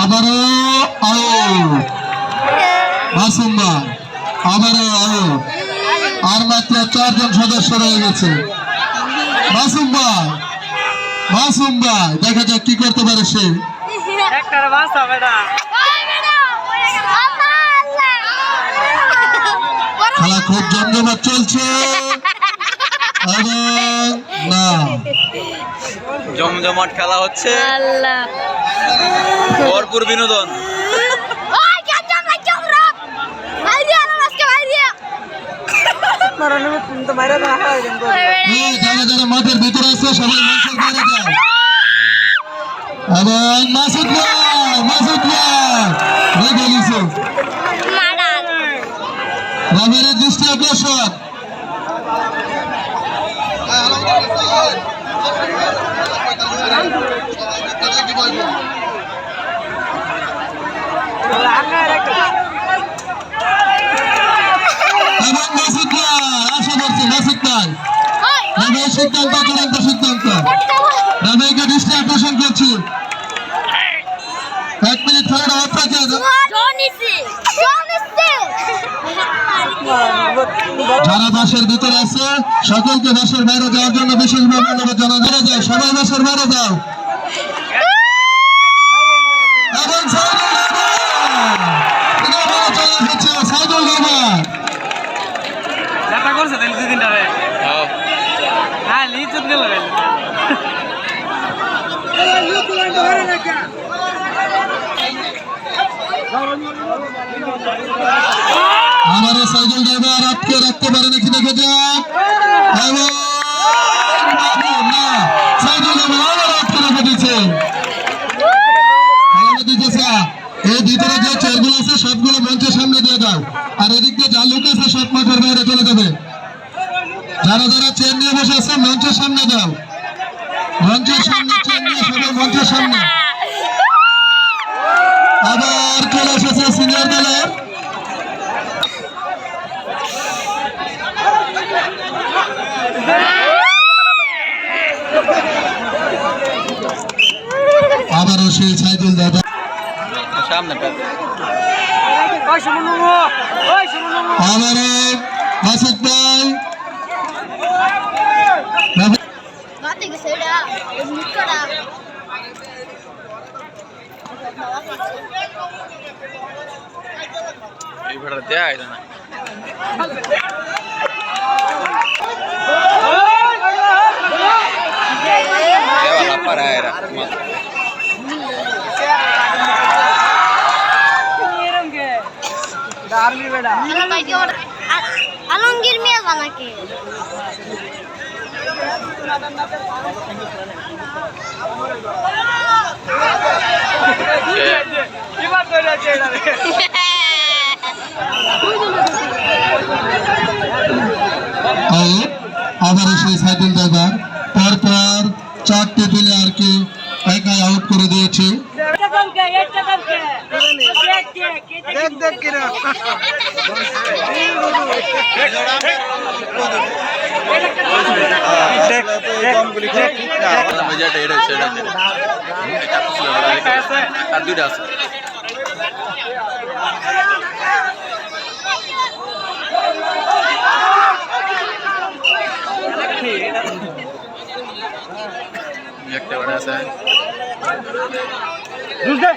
আবারও আবারও আর মাত্র চারজন সদস্য রয়ে গেছে। মাসুম ভাই মাসুম ভাই দেখা যাক কি করতে পারে সে একটার বাসা বেটা খেলা খুব জমজমাট চলছে। না। জমজমাট খেলা হচ্ছে ভরপুর বিনোদন। ওই গঞ্জাম গঞ্জাম রব ভাই দিয়া আজকে ভাই দিয়া তো মাইরা না হয় কিন্তু এই যারা যারা মাঠের ভিতরে আছে সবাই মঞ্চের বাইরে যাও এবং মাসুদ ভাই মাসুদ ভাই রেগে গেছে মারান রাবেরের দৃষ্টি আকর্ষণ এবং মাসুদ ভাই আশা করছি মাসুদ ভাই ওই রাবের সিদ্ধান্ত চূড়ান্ত সিদ্ধান্ত রাবেরকে দৃষ্টি আকর্ষণ করছি এক মিনিট খেলাটা অপেক্ষা জনিসি জনিসি যারা বাসের ভিতরে আছে, সকলকে বাসের বাইরে যাওয়ার জন্য বিশেষভাবে অনুরোধ জানানো যায়, সবাই বাসের বাইরে যাও। এবং সাইদুল আমাদের সাইকেল ড্রাইভার আটকে রাখতে পারে নাকি দেখে রেখে দিচ্ছে খেলাটা এই ভিতরে যে চেয়ারগুলো আছে, সবগুলো মঞ্চের সামনে দিয়ে দাও। আর এদিক দিয়ে যা লোক আছে, সব মাঠের বাইরে চলে যাবে। যারা যারা চেয়ার নিয়ে বসে আছে, মঞ্চের সামনে দাও। মঞ্চের সামনে, চেয়ার নিয়ে মঞ্চের সামনে আবার চলে এসেছে সিনিয়র দলের আবারও সেই সাইদুল দাদা। আবারও এই ভাড়া দেয়া না দেওয়া না পারা এরা এরম কে আর্মি বেটা আলমগীর মিয়া জানাকে এবার কই যাচ্ছে এটা আবারও সেই সাইদুল দাদা। পরপর চারটে প্লেয়ারকে একাই আউট করে দিয়েছে। দেখ কে দেখ দেখ কে রে মেজাটা এটা সেটা আর দুইটা আছে। একটা আছে। বুঝলে